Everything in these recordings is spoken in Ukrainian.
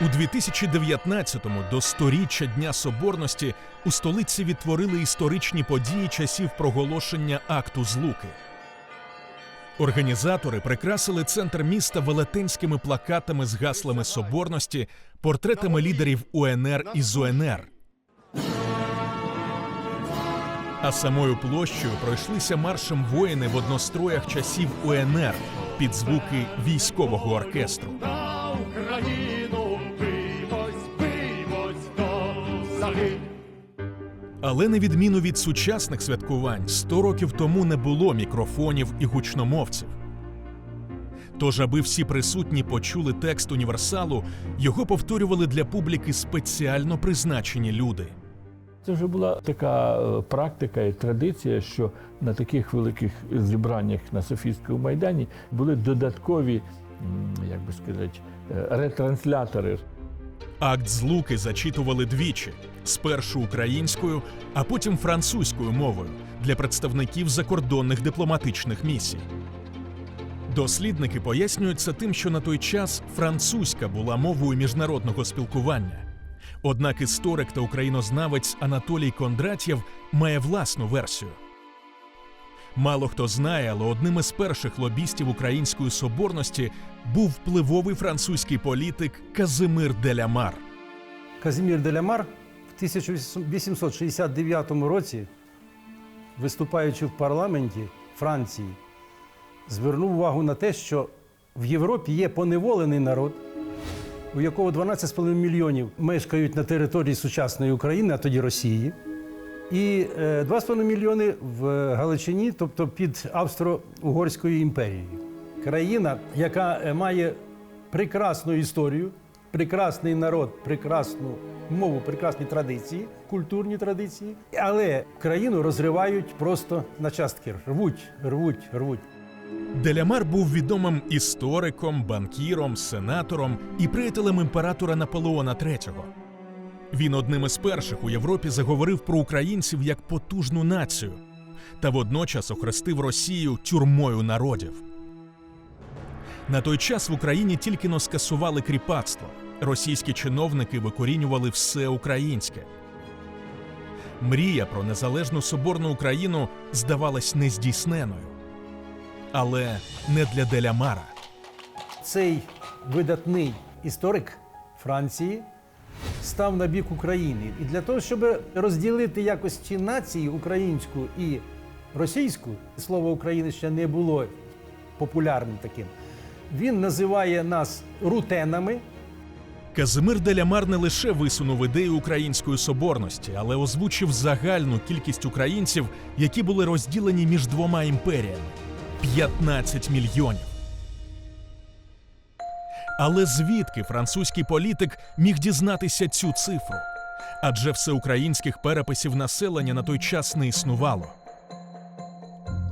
У 2019-му до сторіччя Дня Соборності у столиці відтворили історичні події часів проголошення акту злуки. Організатори прикрасили центр міста велетенськими плакатами з гаслами соборності, портретами лідерів УНР і ЗУНР. А самою площею пройшлися маршем воїни в одностроях часів УНР під звуки військового оркестру. Але на відміну від сучасних святкувань, 100 років тому не було мікрофонів і гучномовців. Тож, аби всі присутні почули текст універсалу, його повторювали для публіки спеціально призначені люди. Це вже була така е, практика і традиція, що на таких великих зібраннях на Софійському майдані були додаткові, як би сказати, е, ретранслятори. Акт злуки зачитували двічі: спершу українською, а потім французькою мовою для представників закордонних дипломатичних місій. Дослідники пояснюють це тим, що на той час французька була мовою міжнародного спілкування. Однак історик та українознавець Анатолій Кондратєв має власну версію. Мало хто знає, але одним із перших лобістів української соборності був впливовий французький політик Казимир Делямар. Казімір Делямар в 1869 році, виступаючи в парламенті Франції, звернув увагу на те, що в Європі є поневолений народ, у якого 12,5 мільйонів мешкають на території сучасної України, а тоді Росії, і е, 2,5 мільйони в Галичині, тобто під Австро-Угорською імперією. Країна, яка е, має прекрасну історію, прекрасний народ, прекрасну мову, прекрасні традиції, культурні традиції, але країну розривають просто на частки. Рвуть, рвуть, рвуть. Делямар був відомим істориком, банкіром, сенатором і приятелем імператора Наполеона III. Він одним із перших у Європі заговорив про українців як потужну націю та водночас охрестив Росію тюрмою народів. На той час в Україні тільки но скасували кріпацтво. Російські чиновники викорінювали все українське. Мрія про незалежну соборну Україну здавалась нездійсненою. Але не для Делямара. Цей видатний історик Франції став на бік України. І для того, щоб розділити якось ці нації українську і російську, слово України ще не було популярним таким. Він називає нас рутенами. Казимир Делямар не лише висунув ідею української соборності, але озвучив загальну кількість українців, які були розділені між двома імперіями 15 мільйонів. Але звідки французький політик міг дізнатися цю цифру? Адже всеукраїнських переписів населення на той час не існувало.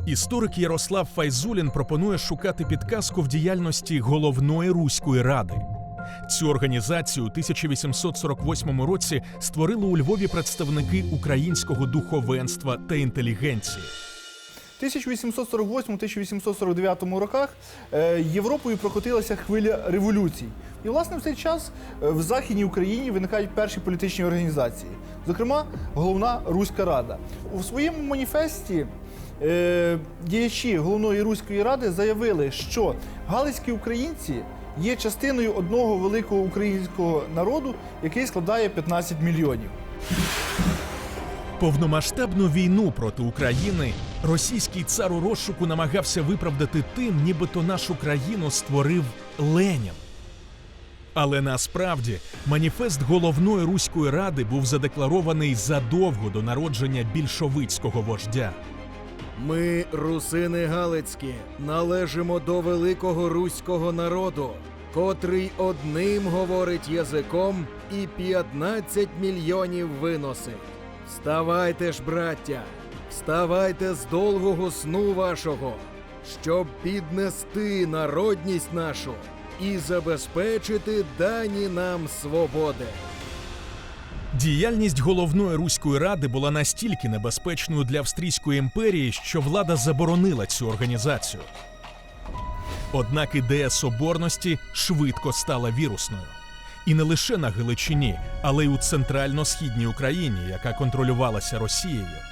Історик Ярослав Файзулін пропонує шукати підказку в діяльності головної руської ради. Цю організацію у 1848 році створили у Львові представники українського духовенства та інтелігенції. В 1848-1849 роках е, Європою прокотилася хвиля революцій. І, власне, в цей час е, в Західній Україні виникають перші політичні організації, зокрема, головна Руська Рада. У своєму маніфесті е, діячі головної Руської ради заявили, що галицькі українці є частиною одного великого українського народу, який складає 15 мільйонів. Повномасштабну війну проти України російський цар у розшуку намагався виправдати тим, нібито нашу країну створив Ленін. Але насправді маніфест головної руської ради був задекларований задовго до народження більшовицького вождя. Ми, русини Галицькі, належимо до великого руського народу, котрий одним говорить язиком і 15 мільйонів виносить. Вставайте ж, браття, вставайте з довгого сну вашого, щоб піднести народність нашу і забезпечити дані нам свободи. Діяльність головної руської ради була настільки небезпечною для Австрійської імперії, що влада заборонила цю організацію. Однак ідея соборності швидко стала вірусною. І не лише на Галичині, але й у центрально-східній Україні, яка контролювалася Росією.